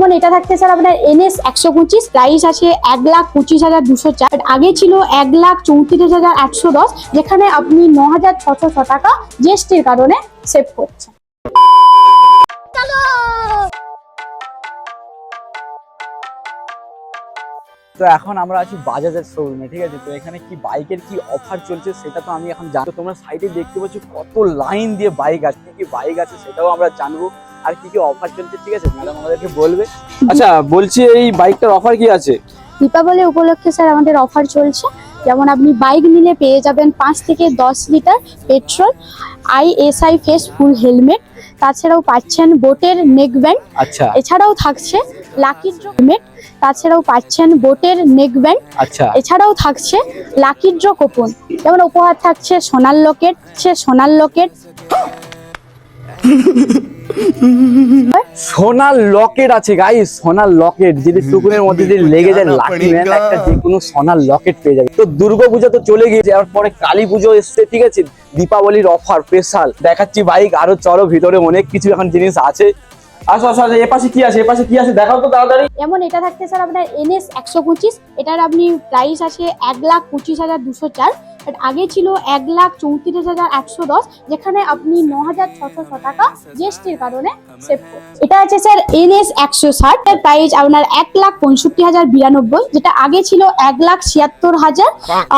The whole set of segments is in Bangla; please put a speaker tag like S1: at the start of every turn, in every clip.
S1: যেমন এটা থাকছে স্যার আপনার এনএস একশো পঁচিশ প্রাইস আছে এক লাখ পঁচিশ হাজার দুশো চার। আগে ছিল এক লাখ চৌত্রিশ হাজার একশো দশ, যেখানে আপনি ন হাজার ছশো ছ টাকা জিএসটির কারণে সেভ করছেন।
S2: তো এখন আমরা আছি বাজাজের শোরুমে ঠিক আছে? তো এখানে কি বাইকের কি অফার চলছে সেটা তো আমি এখন জানব। তোমরা সাইডে দেখতে পাচ্ছ কত লাইন দিয়ে বাইক আছে, কি কি বাইক আছে সেটাও আমরা জানব। আর কি কি অফার চলছে ঠিক আছে? ম্যাডাম আমাদেরকে বলবে। আচ্ছা বলছি এই বাইকটার অফার কি আছে?
S1: দীপাবলি উপলক্ষে স্যার আমাদের অফার চলছে। যেমন আপনি বাইক নিলে পেয়ে যাবেন পাঁচ থেকে দশ litre petrol ISI face full helmet তাছাড়াও পাচ্ছেন বোটের নেক ব্যান্ড
S2: আচ্ছা।
S1: এছাড়াও থাকছে লাকির ড্র হেলমেট তাছাড়াও পাচ্ছেন বোটের নেক ব্যান্ড
S2: আচ্ছা।
S1: এছাড়াও থাকছে লাকির ড্র কুপন যেমন উপহার থাকছে সোনার লকেট সে সোনার লকেট
S2: সোনার লকেট আছে গাই সোনার লকেট। যদি টুকুনের মধ্যে যদি লেগে যায় লাকি ম্যান একটা যে কোনো সোনার লকেট পেয়ে যাবে। তো দুর্গাপূজা তো চলে গিয়েছে এরপরে কালী পুজো এসছে ঠিক আছে? দীপাবলির অফার স্পেশাল দেখাচ্ছি বাইক আরও চলো ভিতরে অনেক কিছু এখন জিনিস আছে। আসো আসো আসো, কি আছে এ পাশে কি আছে? দেখাও তো তাড়াতাড়ি।
S1: যেমন এটা থাকছে স্যার আপনার এনএস একশো পঁচিশ এটার আপনি প্রাইস আছে এক লাখ পঁচিশ হাজার দুশো চার। আগে ছিল এক লাখ চৌত্রিশ হাজার একশো দশ যেখানে আপনি ন হাজার ছশো ছ টাকা জিএসটির কারণে সেভ এটা আছে স্যার এন এস একশো ষাট এর প্রাইস আপনার এক লাখ পঁয়ষট্টি হাজার বিরানব্বই যেটা আগে ছিল এক লাখ ছিয়াত্তর হাজার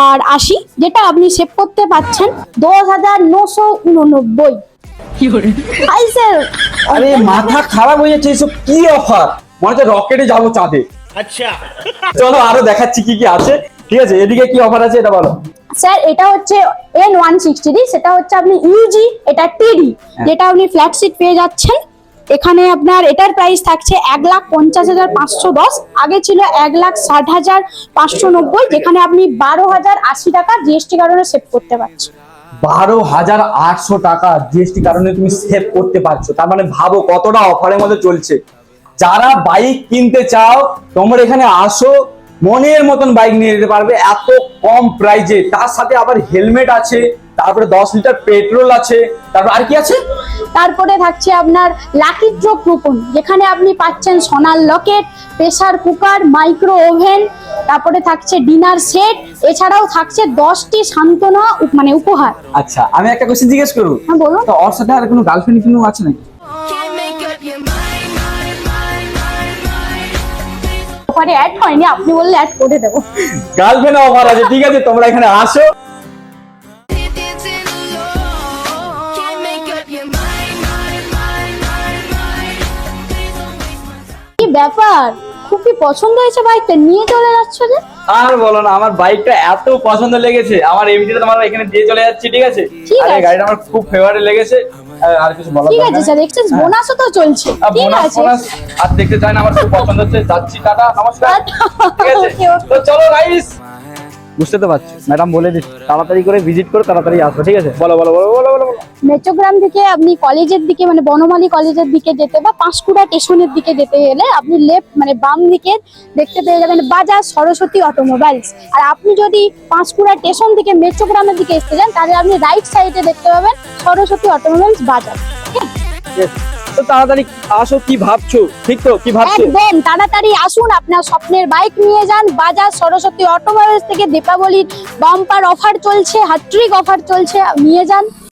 S1: আর আশি যেটা আপনি সেভ করতে পারছেন দশ হাজার নশো উননব্বই। আই স্যার
S2: আরে মাথা খারাপ হয়ে যাচ্ছে এসব কি অফার মনে হচ্ছে রকেটে যাব চাঁদে।
S3: আচ্ছা।
S2: চলো আরও দেখাচ্ছি কি কি আছে। ঠিক আছে এদিকে কি অফার আছে এটা বলো।
S1: স্যার এটা হচ্ছে এন ওয়ান সিক্সটি সেটা হচ্ছে আপনি ইউজি এটা টিডি যেটা আপনি ফ্ল্যাট সিট পেয়ে যাচ্ছেন। এখানে আপনার এটার প্রাইস থাকছে এক লাখ পঞ্চাশ হাজার পাঁচশো দশ আগে ছিল এক লাখ ষাট হাজার পাঁচশো নব্বই যেখানে আপনি বারো হাজার আশি টাকা জিএসটি কারণে সেভ করতে পারছেন।
S2: বারো হাজার আটশো টাকা জিএসটি কারণে তুমি সেভ করতে পারছ। তার মানে ভাবো কতটা অফারের মধ্যে চলছে। যারা বাইক কিনতে চাও তোমরা এখানে আসো মনের মতন বাইক নিয়ে যেতে পারবে। এত কম প্রাইজে তার সাথে আবার হেলমেট আছে তারপরে দশ লিটার পেট্রোল আছে তারপর আর কি আছে?
S1: তারপরে থাকছে আপনার লাকি ড্র কুপন যেখানে আপনি পাচ্ছেন সোনার locket pressure cooker micro oven তারপরে থাকছে ডিনার সেট এছাড়াও থাকছে দশটি সান্ত্বনা মানে উপহার।
S2: আচ্ছা আমি একটা কোশ্চেন জিজ্ঞেস করব?
S1: হ্যাঁ বলুন।
S2: তো ওর সাথে আর কোনো গার্লফ্রেন্ড কোনো আছে নাকি?
S1: ওখানে অ্যাড হয়নি আপনি বললে অ্যাড করে দেবো।
S2: গার্লফ্রেন্ড অফার আছে ঠিক আছে তোমরা এখানে আসো.
S1: কি ব্যাপার? খুবই পছন্দ হয়েছে বাইকটা নিয়ে চলে যাচ্ছ যে?
S2: আর বলো না আমার বাইকটা এত পছন্দ লেগেছে। আমার এমনিতে তোমার এখানে দিয়ে চলে যাচ্ছি ঠিক আছে?
S1: ঠিক আছে।
S2: গাড়িটা আমার খুব ফেভারিট লেগেছে। আর- আর কিছু বলা
S1: ঠিক আছে স্যার এক্সচেঞ্জ
S2: হ্যাঁ।
S1: বোনাসও তো চলছে। ঠিক আছে।
S2: আর দেখতে চাই না আমার খুব পছন্দ হচ্ছে যাচ্ছি টাটা নমস্কার। ঠিক আছে. তো চলো গাইস বুঝতে তো পারছি। ম্যাডাম বলে দিচ্ছি তাড়াতাড়ি করে ভিজিট করো তাড়াতাড়ি আসো ঠিক আছে? বলো বলো বলো বলো বলো।
S1: মেট্রোগ্রাম থেকে আপনি কলেজের দিকে মানে বনমালী কলেজের দিকে যেতে বা পাঁশকুড়া স্টেশনের দিকে যেতে গেলে আপনি লেফট মানে বাম দিকে দেখতে পেয়ে যাবেন বাজাজ সরস্বতী অটোমোবাইলস আর আপনি যদি পাঁশকুড়া স্টেশন থেকে মেট্রোগ্রামের দিকে আসতে যান তাহলে আপনি রাইট সাইডে দেখতে পাবেন সরস্বতী অটোমোবাইলস বাজাজ
S2: Yes. তো তাড়াতাড়ি আসো কি ভাবছ? ঠিক তো? কি ভাবছ?
S1: একদম তাড়াতাড়ি আসুন আপনার স্বপ্নের বাইক নিয়ে যান। বাজাজ সরস্বতী অটোমোবাইলস থেকে দীপাবলির বাম্পার অফার চলছে হাট্রিক অফার চলছে নিয়ে যান।